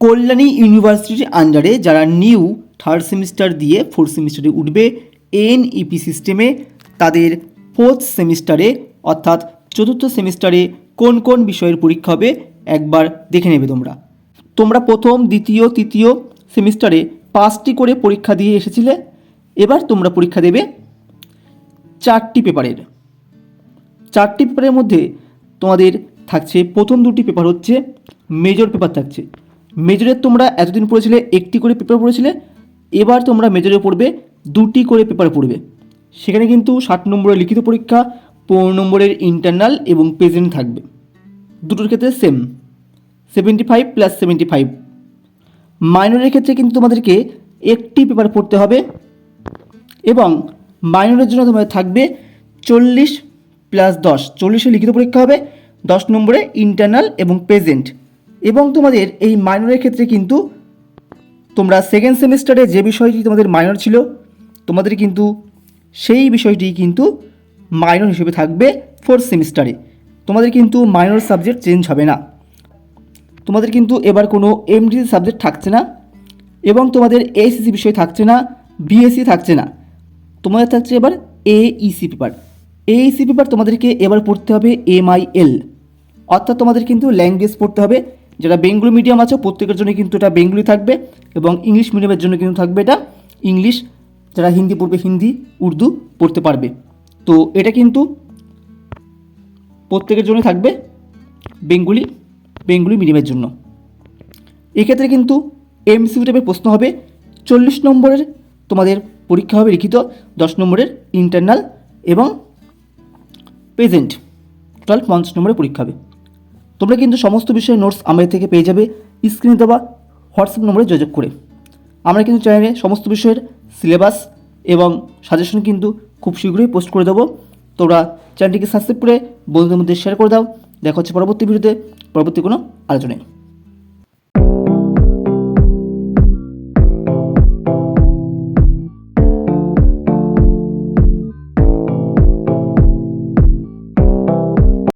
কল্যাণী ইউনিভার্সিটির আন্ডারে যারা নিউ থার্ড সেমিস্টার দিয়ে ফোর্থ সেমিস্টারে উঠবে এনইপি সিস্টেমে তাদের ফোর্থ সেমিস্টারে অর্থাৎ চতুর্থ সেমিস্টারে কোন কোন বিষয়ের পরীক্ষা হবে একবার দেখে নেবে তোমরা। তোমরা প্রথম, দ্বিতীয়, তৃতীয় সেমিস্টারে পাঁচটি করে পরীক্ষা দিয়ে এসেছিলে, এবার তোমরা পরীক্ষা দেবে চারটি পেপারের। চারটি পেপারের মধ্যে তোমাদের থাকছে, প্রথম দুটি পেপার হচ্ছে মেজর পেপার থাকছে। মেজরের তোমরা এতদিন পড়েছিলে, একটি করে পেপার পড়েছিলে, এবার তোমরা মেজরে পড়বে, দুটি করে পেপার পড়বে। সেখানে কিন্তু ষাট নম্বরের লিখিত পরীক্ষা, পনেরো নম্বরের ইন্টারনাল এবং প্রেজেন্ট থাকবে। দুটোর ক্ষেত্রে same seventy five plus seventy five মাইনরের ক্ষেত্রে কিন্তু তোমাদেরকে একটি পেপার পড়তে হবে এবং মাইনরের জন্য তোমাদের থাকবে চল্লিশ প্লাস দশ। চল্লিশে লিখিত পরীক্ষা হবে, দশ নম্বরে ইন্টারনাল এবং প্রেজেন্ট এবং তোমাদের এই মাইনরের ক্ষেত্রে কিন্তু তোমরা সেকেন্ড সেমিস্টারে যে বিষয়টি তোমাদের মাইনর ছিল, তোমাদের কিন্তু সেই বিষয়টি কিন্তু মাইনর হিসেবে থাকবে ফোর্থ সেমিস্টারে তোমাদের কিন্তু মাইনর সাবজেক্ট চেঞ্জ হবে না। তোমাদের কিন্তু এবার কোনো এমডিসি সাবজেক্ট থাকছে না এবং তোমাদের এসিসি বিষয় থাকছে না বিএসসি থাকছে না। তোমাদের থাকছে এবার এইসি পেপার এইসি পেপার তোমাদেরকে এবার পড়তে হবে এমআইএল অর্থাৎ তোমাদের কিন্তু ল্যাঙ্গুয়েজ পড়তে হবে যারা বেঙ্গলি মিডিয়াম আছে, প্রত্যেকের জন্য কিন্তু এটা বেঙ্গলি থাকবে এবং ইংলিশ মিডিয়ামের জন্য কিন্তু থাকবে এটা ইংলিশ যারা হিন্দি পড়বে, হিন্দি, উর্দু পড়তে পারবে। তো এটা কিন্তু প্রত্যেকের জন্য থাকবে বেঙ্গলি বেঙ্গলি মিডিয়ামের জন্য। এক্ষেত্রে কিন্তু এম এমসিউ টাইপের প্রশ্ন হবে, চল্লিশ নম্বরের তোমাদের পরীক্ষা হবে লিখিত, দশ নম্বরের ইন্টারনাল এবং প্রেজেন্ট টোটাল পঞ্চাশ নম্বরের পরীক্ষা হবে। তোমরা কিন্তু সমস্ত বিষয়ে নোটস আমাদের থেকে পেয়ে যাবে। স্ক্রিনে দেওয়া হোয়াটসঅ্যাপ নম্বরে যোগাযোগ করে। আমরা কিন্তু চ্যানেলে সমস্ত বিষয়ের সিলেবাস এবং সাজেশন কিন্তু খুব শীঘ্রই পোস্ট করে দেবো। তোমরা চ্যানেলটিকে সাবস্ক্রাইব করে বন্ধুদের মধ্যে শেয়ার করে দাও। দেখা হচ্ছে পরবর্তী ভিডিওতে পরবর্তী কোনো আলোচনায়।